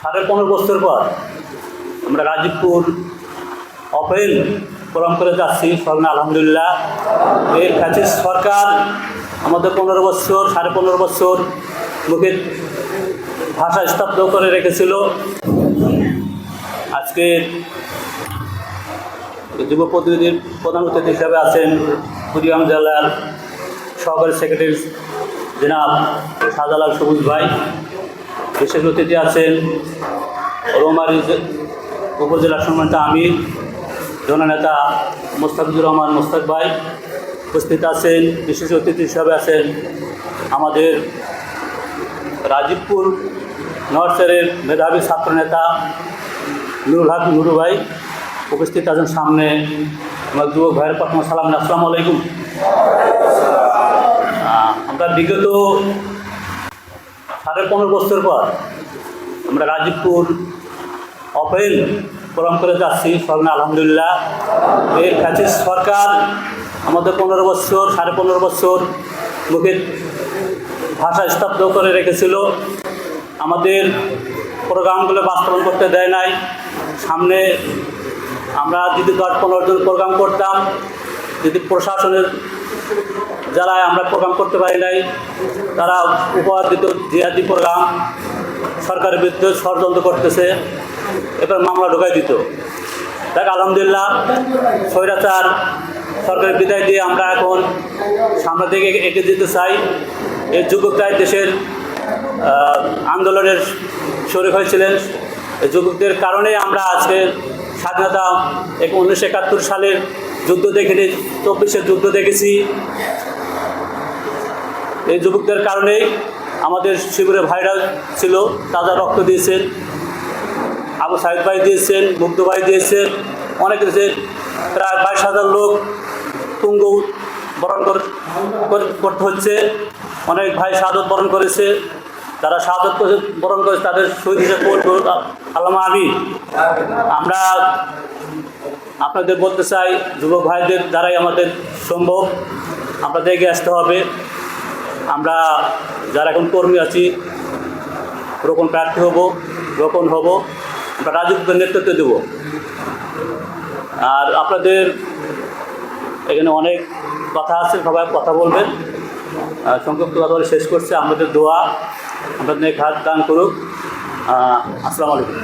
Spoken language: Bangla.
সাড়ে পনেরো বছর পর আমরা গাজীপুর অপেন প্রোগ্রাম করে যাচ্ছি সরকার আলহামদুলিল্লাহ। এই ফ্যাসিস্ট সরকার আমাদের পনেরো বছর, সাড়ে পনেরো বছর মুখে ভাষা স্তব্ধ করে রেখেছিল। আজকে যুব প্রতিনিধির প্রধান অতিথি হিসাবে আছেন কুড়িগ্রাম জেলার সহকারী সেক্রেটারি জনাব শাহজালাল সবুজ ভাই। বিশেষ অতিথি আছেন রৌমারী উপজেলা সম্মানিত আমির জননেতা মোস্তাফিজুর রহমান মোস্তাক ভাই উপস্থিত আছেন, বিশেষ অতিথি হিসাবে আছেন আমাদের রাজীবপুর নর্সারের মেধাবী ছাত্রনেতা নুরুল হক নুরু ভাই উপস্থিত আছেন সামনে। আমার যুবক ভাইয়ের প্রথম সালাম, আসসালামু আলাইকুম। আমরা বিগত সাড়ে পনেরো বছর পর আমরা গাজীপুর অপেন প্রোগ্রাম করে যাচ্ছি। সরকার আলহামদুলিল্লাহ। এর কাছে সরকার আমাদের পনেরো বছর, সাড়ে পনেরো বছর মুখে ভাষা স্তব্ধ করে রেখেছিল। আমাদের প্রোগ্রামগুলো বাস্তবায়ন করতে দেয় নাই। সামনে আমরা যদি দশ পনেরো জন প্রোগ্রাম করতাম, যদি প্রশাসনের যারা আমরা প্রোগ্রাম করতে পারি নাই, তারা উপহার দিত জিহাদি প্রোগ্রাম সরকারের বিরুদ্ধে ষড়যন্ত্র করতেছে এবার মামলা ঢোকাই দিত। দেখ, আলহামদুলিল্লাহ, স্বৈরাচার, সরকারের বিদায় দিয়ে আমরা এখন সামনে দিকে এগিয়ে যেতে চাই। এই যুবকরাই দেশের আন্দোলনের শরীর হয়েছিলেন। এই যুবকদের কারণে আমরা আজকে স্বাধীনতা এক উনিশশো একাত্তর সালের যুদ্ধ দেখিনি, চব্বিশের যুদ্ধ দেখেছি। এই যুবকদের কারণেই আমাদের শিবিরের ভাইরা ছিল, তাজা রক্ত দিয়েছেন, আবু সাহিদ ভাই দিয়েছেন, মুগ্ধ ভাই দিয়েছেন, অনেক দিয়েছে প্রায় বাইশ হাজার লোক তুঙ্গ বরণ কর- কর- করতে হচ্ছে। অনেক ভাই শাহাদত বরণ করেছে, যারা শাহাদত বরণ করেছে, তাদের শহীদ হিসেবে আল্লামা আমি আমরা আপনাদের বলতে চাই, যুবক ভাইদের দ্বারাই আমাদের সম্ভব। আপনাদের এগিয়ে আসতে হবে। আমরা যারা এখন কর্মী আছি রোপণ প্রার্থী হব রোপণ হব, আমরা রাজুকদের নেতৃত্ব দেব। আর আপনাদের এখানে অনেক কথা আছে, সবাই কথা বলবেন। সংক্ষিপ্ত কথা বলে শেষ করছে। আমাদের দোয়া আপনাদের হাত দান করুক। আসসালামু আলাইকুম।